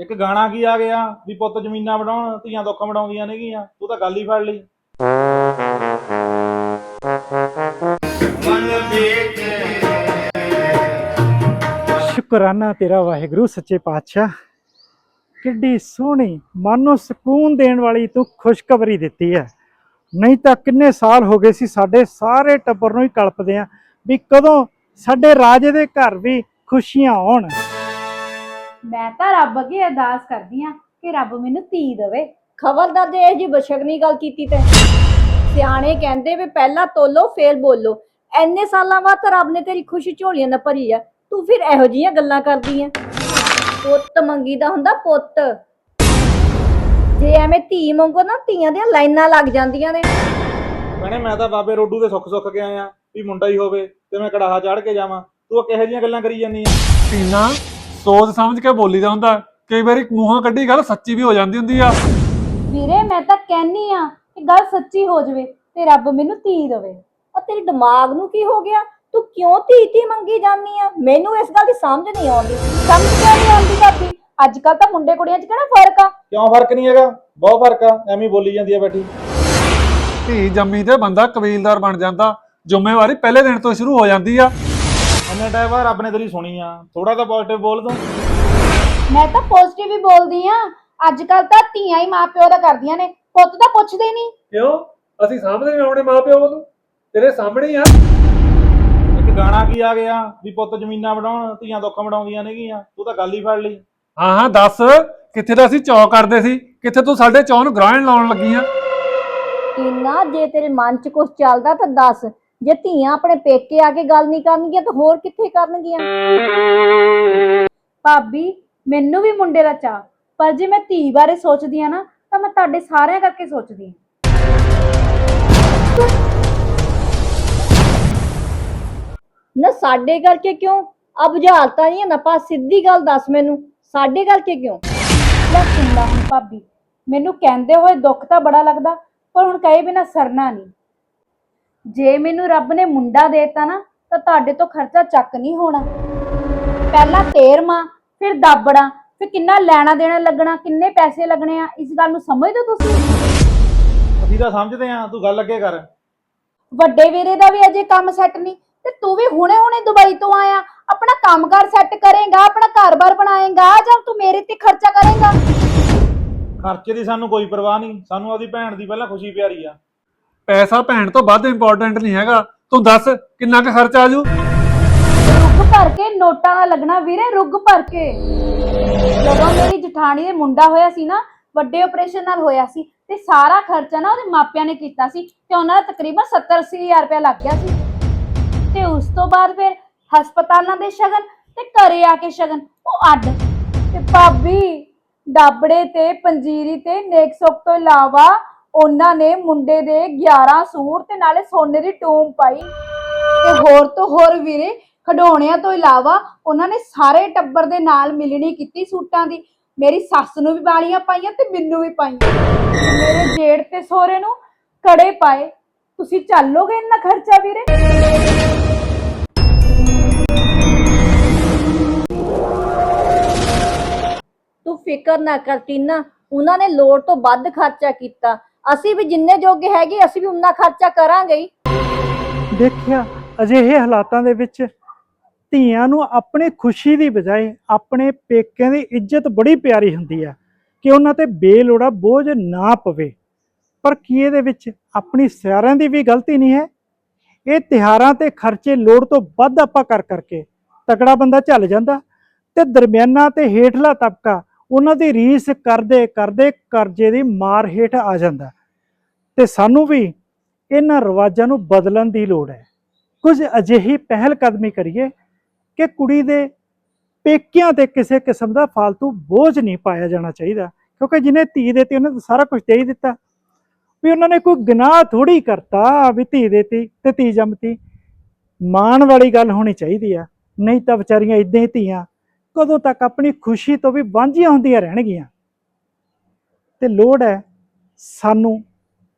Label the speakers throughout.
Speaker 1: ਇੱਕ ਗਾਣਾ ਕੀ ਆ ਗਿਆ ਵੀ ਪੁੱਤ ਜ਼ਮੀਨਾਂ ਵਡਾਉਣ, ਧੀਆਂ ਦੁੱਖ ਵਡਾਉਂਦੀਆਂ ਨੇਗੀਆਂ ਤੂੰ ਤਾਂ ਗੱਲ ਹੀ ਫੜ ਲਈ।
Speaker 2: ਸ਼ੁਕਰਾਨਾ ਤੇਰਾ ਵਾਹਿਗੁਰੂ, ਸੱਚੇ ਪਾਤਸ਼ਾਹ। ਕਿੱਡੀ ਸੋਹਣੀ, ਮਨ ਨੂੰ ਸਕੂਨ ਦੇਣ ਵਾਲੀ ਤੂੰ ਖੁਸ਼ਖਬਰੀ ਦਿੱਤੀ ਹੈ। ਨਹੀਂ ਤਾਂ ਕਿੰਨੇ ਸਾਲ ਹੋ ਗਏ ਸੀ, ਸਾਡੇ ਸਾਰੇ ਟੱਬਰ ਨੂੰ ਹੀ ਕਲਪਦੇ ਆ ਵੀ ਕਦੋਂ ਸਾਡੇ ਰਾਜੇ ਦੇ ਘਰ ਵੀ ਖੁਸ਼ੀਆਂ ਆਉਣ।
Speaker 3: ਮੈਂ ਤਾਂ ਰੱਬ ਅੱਗੇ ਅਰਦਾਸ ਕਰਦੀ ਆ ਕਿ ਰੱਬ ਮੈਨੂੰ ਧੀ ਦੇਵੇ।
Speaker 4: ਖਬਰਦਾਰ ਜੇ ਇਹ ਜੀ ਬਸ਼ਕਨੀ ਗੱਲ ਕੀਤੀ ਤੇ। ਸਿਆਣੇ ਕਹਿੰਦੇ ਵੀ ਪਹਿਲਾਂ ਤੋਲੋ ਫੇਰ ਬੋਲੋ। ਐਨੇ ਸਾਲਾਂ ਬਾਅਦ ਤਾਂ ਰੱਬ ਨੇ ਤੇਰੀ ਖੁਸ਼ੀ ਝੋਲੀਆਂ ਦਾ ਭਰੀ ਆ। ਤੂੰ ਫਿਰ ਇਹੋ ਜੀਆਂ ਗੱਲਾਂ ਕਰਦੀ ਆ। ਪੁੱਤ ਮੰਗੀਦਾ ਹੁੰਦਾ ਪੁੱਤ। ਜੇ ਐਵੇਂ ਧੀ ਮੰਗੋ ਨਾ ਧੀਆਂ ਦੀਆਂ ਲਾਈਨਾਂ ਲੱਗ ਜਾਂਦੀਆਂ ਨੇ।
Speaker 1: ਭੈਣੇ ਮੈਂ ਤਾਂ ਬਾਬੇ ਰੋਡੂ ਦੇ ਸੁੱਖ ਸੁੱਖ ਕੇ ਆਇਆ ਵੀ ਮੁੰਡਾ ਹੀ ਹੋਵੇ ਤੇ ਮੈਂ ਕੜਾਹਾ ਚਾੜ ਕੇ ਜਾਵਾਂ। ਤੂੰ ਕਿਹੋ ਜਿਹੀਆਂ ਗੱਲਾਂ ਕਰੀ ਜਾਂਦੀ ਆ?
Speaker 5: ਟੀਨਾ ਸੋਚ ਸਮਝ ਕੇ ਬੋਲੀਦਾ ਹੁੰਦਾ ਕਈ ਵਾਰੀ ਮੂੰਹੋਂ ਕੱਢੀ ਗੱਲ ਸੱਚੀ ਵੀ ਹੋ ਜਾਂਦੀ ਹੁੰਦੀ ਆ।
Speaker 3: ਵੀਰੇ ਮੈਂ ਤਾਂ ਕਹਿਨੀ ਆ ਕਿ ਗੱਲ ਸੱਚੀ ਹੋ ਜਾਵੇ ਤੇ ਰੱਬ ਮੈਨੂੰ ਧੀ ਦੇਵੇ।
Speaker 4: ਉਹ ਤੇਰੇ ਦਿਮਾਗ ਨੂੰ ਕੀ ਹੋ ਗਿਆ? ਤੂੰ ਕਿਉਂ ਧੀ ਧੀ ਮੰਗੀ ਜਾਂਦੀ ਆ? ਮੈਨੂੰ ਇਸ ਗੱਲ ਦੀ ਸਮਝ ਨਹੀਂ ਆਉਂਦੀ।
Speaker 3: ਸਮਝ ਕਿਉਂ ਨਹੀਂ ਆਉਂਦੀ ਭਾਬੀ? ਅੱਜ ਕੱਲ ਤਾਂ ਮੁੰਡੇ ਕੁੜੀਆਂ 'ਚ ਕਿਹੜਾ ਫ਼ਰਕ ਆ?
Speaker 1: ਕਿਉਂ ਫ਼ਰਕ ਨਹੀਂ ਹੈਗਾ? ਬਹੁਤ ਫ਼ਰਕ ਆ। ਐਵੇਂ ਹੀ ਬੋਲੀ ਜਾਂਦੀ ਆ ਬੈਠੀ।
Speaker 5: ਧੀ ਜੰਮੀ ਤੇ ਬੰਦਾ ਕਬੀਲਦਾਰ ਬਣ ਜਾਂਦਾ ਜ਼ਿੰਮੇਵਾਰੀ ਪਹਿਲੇ ਦਿਨ ਤੋਂ ਸ਼ੁਰੂ ਹੋ ਜਾਂਦੀ ਆ।
Speaker 1: ਇੰਨੇ ਟਾਈਮ ਬਾਅਦ ਰੱਬ ਨੇ ਤੇਰੀ ਸੁਣੀ ਆ। ਥੋੜਾ ਤਾਂ ਪੋਜ਼ਿਟਿਵ ਬੋਲ ਤੂੰ
Speaker 3: ਮੈਂ ਤਾਂ ਪੋਜ਼ਿਟਿਵ ਹੀ ਬੋਲਦੀ ਆ। ਅੱਜ ਕੱਲ ਤਾਂ ਧੀਆਂ ਹੀ ਮਾਪਿਓ ਦਾ ਕਰਦੀਆਂ ਨੇ। ਪੁੱਤ ਤਾਂ ਪੁੱਛਦੇ ਨਹੀਂ।
Speaker 5: ਕਿਉਂ? ਅਸੀਂ ਸਾਹਮਣੇ ਨਹੀਂ ਆਉਣੇ ਮਾਪਿਓ ਨੂੰ ਤੇਰੇ ਸਾਹਮਣੇ ਹੀ ਆ।
Speaker 1: ਇੱਕ ਗਾਣਾ ਕੀ ਆ ਗਿਆ? ਵੀ ਪੁੱਤ ਜ਼ਮੀਨਾਂ ਵਡਾਉਣ ਧੀਆਂ ਦੁੱਖ ਵਡਾਉਂਦੀਆਂ ਨੇਗੀਆਂ ਤੂੰ ਤਾਂ ਗੱਲ ਹੀ ਫੜ ਲਈ।
Speaker 5: ਹਾਂ ਹਾਂ ਦੱਸ। ਕਿੱਥੇ ਤਾਂ ਅਸੀਂ ਚੌ ਕਰਦੇ ਸੀ? ਕਿੱਥੇ ਤੂੰ ਸਾਡੇ ਚੌ ਨੂੰ ਗ੍ਰਾਂਡ ਲਾਉਣ ਲੱਗੀ ਆ?
Speaker 4: ਇੰਨਾ ਜੇ ਤੇਰੇ ਮਨ 'ਚ ਕੁਝ ਚੱਲਦਾ ਤਾਂ ਦੱਸ। ਜੇ ਧੀਆਂ ਆਪਣੇ ਪੇਕੇ ਆ ਕੇ ਗੱਲ ਨਹੀਂ ਕਰਨਗੀਆਂ ਤਾਂ ਹੋਰ ਕਿੱਥੇ ਕਰਨਗੀਆਂ?
Speaker 3: ਭਾਬੀ, ਮੈਨੂੰ ਵੀ ਮੁੰਡੇ ਦਾ ਚਾਹ ਪਰ ਜੇ ਮੈਂ ਧੀ ਬਾਰੇ ਸੋਚਦੀ ਆ ਨਾ, ਤਾਂ ਮੈਂ ਤੁਹਾਡੇ ਸਾਰਿਆਂ ਕਰਕੇ ਸੋਚਦੀ ਆ
Speaker 4: ਨਾ ਸਾਡੇ ਕਰਕੇ ਕਿਉਂ? ਅਬ ਬੁਝਾਰਤਾ ਨਹੀਂ ਨਾ ਪਾ ਸਿੱਧੀ ਗੱਲ ਦੱਸ ਮੈਨੂੰ। ਸਾਡੇ ਕਰਕੇ ਕਿਉਂ?
Speaker 3: ਲੈ ਸੁਣਦਾ ਹੁਣ, ਭਾਬੀ। ਮੈਨੂੰ ਕਹਿੰਦੇ ਹੋਏ ਦੁੱਖ ਤਾਂ ਬੜਾ ਲੱਗਦਾ, ਪਰ ਹੁਣ ਕਹੇ ਬਿਨਾ ਸਰਨਾ ਨਹੀਂ। ਜੇ ਮੈਨੂੰ ਰੱਬ ਨੇ ਮੁੰਡਾ ਦੇਤਾ ਨਾ ਤਾਂ ਤੁਹਾਡੇ ਤੋਂ ਖਰਚਾ ਚੱਕ ਨਹੀਂ ਹੋਣਾ। ਪਹਿਲਾਂ ਤੇਰਮਾ ਫਿਰ ਦਾਬੜਾ ਫਿਰ ਕਿੰਨਾ ਲੈਣਾ ਦੇਣਾ ਲੱਗਣਾ ਕਿੰਨੇ ਪੈਸੇ ਲੱਗਣੇ ਆ ਇਸ ਗੱਲ ਨੂੰ ਸਮਝਦੇ ਹੋ ਤੁਸੀਂ?
Speaker 1: ਅਸੀਂ ਤਾਂ ਸਮਝਦੇ ਆ ਤੂੰ ਗੱਲ ਅੱਗੇ ਕਰ।
Speaker 3: ਵੱਡੇ ਵੀਰੇ ਦਾ ਵੀ ਅਜੇ ਕੰਮ ਸੈੱਟ ਨਹੀਂ ਤੇ ਤੂੰ ਵੀ ਹੁਣੇ-ਹੁਣੇ ਦੁਬਈ ਤੋਂ ਆਇਆ। ਆਪਣਾ ਕੰਮਕਾਰ ਸੈੱਟ ਕਰੇਗਾ ਆਪਣਾ ਘਰ-ਬਾਰ ਬਣਾਏਗਾ ਜਾਂ ਤੂੰ ਮੇਰੇ ਤੇ ਖਰਚਾ ਕਰੇਗਾ?
Speaker 1: ਖਰਚੇ ਦੀ ਸਾਨੂੰ ਕੋਈ ਪਰਵਾਹ ਨਹੀਂ ਸਾਨੂੰ ਆਪਦੀ ਭੈਣ ਦੀ ਪਹਿਲਾਂ ਖੁਸ਼ੀ ਪਿਆਰੀ ਆ।
Speaker 5: ਪੈਸਾ ਭੈਣ ਤੋਂ ਵੱਧ ਇੰਪੋਰਟੈਂਟ ਨਹੀਂ ਹੈਗਾ। ਤੂੰ ਦੱਸ, ਕਿੰਨਾ ਕੁ ਖਰਚਾ ਆਜੂ
Speaker 3: ਰੁੱਗ ਭਰ ਕੇ ਨੋਟਾਂ ਦਾ ਲੱਗਣਾ ਵੀਰੇ ਰੁੱਗ ਭਰ ਕੇ। ਜਦੋਂ ਮੇਰੀ ਜਠਾਣੀ ਦੇ ਮੁੰਡਾ ਹੋਇਆ ਸੀ ਨਾ, ਵੱਡੇ ਆਪਰੇਸ਼ਨ ਨਾਲ ਹੋਇਆ ਸੀ ਤੇ ਸਾਰਾ ਖਰਚਾ ਨਾ ਉਹਦੇ ਮਾਪਿਆਂ ਨੇ ਕੀਤਾ ਸੀ ਤੇ ਉਹਨਾਂ ਦਾ ਤਕਰੀਬਨ 70 80 ਹਜ਼ਾਰ ਰੁਪਇਆ ਲੱਗ ਗਿਆ ਸੀ। ਤੇ ਉਸ ਤੋਂ ਬਾਅਦ ਫਿਰ ਹਸਪਤਾਲਾਂ ਦੇ ਸ਼ਗਨ ਤੇ ਘਰੇ ਆ ਕੇ ਸ਼ਗਨ, ਉਹ ਅੱਡ। ਤੇ ਭਾਬੀ, ਡਾਬੜੇ ਤੇ, ਪੰਜੀਰੀ ਤੇ, ਨੇਕ ਸੁੱਖ ਤੋਂ ਇਲਾਵਾ ਉਹਨਾਂ ਨੇ ਮੁੰਡੇ ਦੇ 11 ਸੂਰ ਤੇ ਨਾਲੇ ਸੋਨੇ ਦੀ ਟੂਮ ਪਾਈ। ਤੇ ਹੋਰ ਤੋਂ ਹੋਰ ਵੀਰੇ, ਖਡੌਣਿਆਂ ਤੋਂ ਇਲਾਵਾ ਉਹਨਾਂ ਨੇ ਸਾਰੇ ਟੱਬਰ ਦੇ ਨਾਲ ਮਿਲਣੀ ਕੀਤੀ ਸੂਟਾਂ ਦੀ। ਮੇਰੀ ਸੱਸ ਨੂੰ ਵੀ ਵਾਲੀਆਂ ਪਾਈਆਂ ਤੇ ਮੈਨੂੰ ਵੀ ਪਾਈਆਂ। ਤੇ ਮੇਰੇ ਜੇੜ ਤੇ ਸੋਹਰੇ ਨੂੰ ਕੜੇ ਪਾਏ। ਤੁਸੀਂ ਚੱਲੋਗੇ ਇੰਨਾ ਖਰਚਾ ਵੀਰੇ?
Speaker 4: ਤੂੰ ਫਿਕਰ ਨਾ ਕਰ ਟੀਨਾ, ਉਹਨਾਂ ਨੇ ਲੋੜ ਤੋਂ ਵੱਧ ਖਰਚਾ ਕੀਤਾ। ਅਸੀਂ ਵੀ ਜਿੰਨੇ ਜੋਗੇ ਹੈਗੇ, ਅਸੀਂ ਵੀ ਉਨਾ ਖਰਚਾ ਕਰਾਂਗੇ ਹੀ।
Speaker 2: ਦੇਖਿਆ, ਅਜਿਹੇ ਹਾਲਾਤਾਂ ਦੇ ਵਿੱਚ ਧੀਆਂ ਨੂੰ ਆਪਣੇ ਖੁਸ਼ੀ ਦੀ ਬਜਾਏ ਆਪਣੇ ਪੇਕਿਆਂ ਦੀ ਇੱਜ਼ਤ ਬੜੀ ਪਿਆਰੀ ਹੁੰਦੀ ਆ ਕਿ ਉਹਨਾਂ ਤੇ ਬੇਲੋੜਾ ਬੋਝ ਨਾ ਪਵੇ। ਪਰ ਕੀ ਇਹਦੇ ਵਿੱਚ ਆਪਣੀ ਸਿਆਰਿਆਂ ਦੀ ਵੀ ਗਲਤੀ ਨਹੀਂ ਹੈ? ਇਹ ਤਿਹਾਰਾਂ ਤੇ ਖਰਚੇ ਲੋੜ ਤੋਂ ਵੱਧ ਆਪਾਂ ਕਰ ਕਰਕੇ ਤਕੜਾ ਬੰਦਾ ਝੱਲ ਜਾਂਦਾ ਤੇ ਦਰਮਿਆਨਾ ਤੇ ਹੇਠਲਾ ਤਬਕਾ ਉਹਨਾਂ ਦੀ ਰੀਸ ਕਰਦੇ ਕਰਦੇ ਕਰਜ਼ੇ ਦੀ ਮਾਰ ਹੇਠ ਆ ਜਾਂਦਾ। ਤੇ ਸਾਨੂੰ ਵੀ ਇਹਨਾਂ ਰਿਵਾਜਾਂ ਨੂੰ ਬਦਲਣ ਦੀ ਲੋੜ ਹੈ। ਕੁਝ ਅਜਿਹੀ ਪਹਿਲ ਕਦਮੀ ਕਰੀਏ ਕਿ ਕੁੜੀ ਦੇ ਪੇਕਿਆਂ ਤੇ ਕਿਸੇ ਕਿਸਮ ਦਾ ਫालतू ਬੋਝ ਨਹੀਂ ਪਾਇਆ ਜਾਣਾ ਚਾਹੀਦਾ, ਕਿਉਂਕਿ ਜਿਹਨੇ ਧੀ ਦੇਤੀ ਉਹਨੇ ਤਾਂ ਸਾਰਾ ਕੁਝ ਦੇ ਹੀ ਦਿੱਤਾ। ਵੀ ਉਹਨਾਂ ਨੇ ਕੋਈ ਗੁਨਾਹ ਥੋੜੀ ਕਰਤਾ ਵੀ ਧੀ ਦੇਤੀ ਤੇ ਧੀ ਜੰਮਤੀ। ਮਾਣ ਵਾਲੀ ਗੱਲ ਹੋਣੀ ਚਾਹੀਦੀ ਆ, ਨਹੀਂ ਤਾਂ ਵਿਚਾਰੀਆਂ ਇਦਾਂ ਹੀ ਧੀਆਂ, ਕਦੋਂ ਤੱਕ ਆਪਣੀ ਖੁਸ਼ੀ ਤੋਂ ਵੀ ਵਾਂਝੀਆਂ ਹੁੰਦੀਆਂ ਰਹਿਣਗੀਆਂ। ਤੇ ਲੋੜ ਹੈ ਸਾਨੂੰ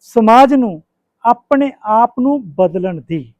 Speaker 2: ਸਮਾਜ ਨੂੰ ਆਪਣੇ ਆਪ ਨੂੰ ਬਦਲਣ ਦੀ।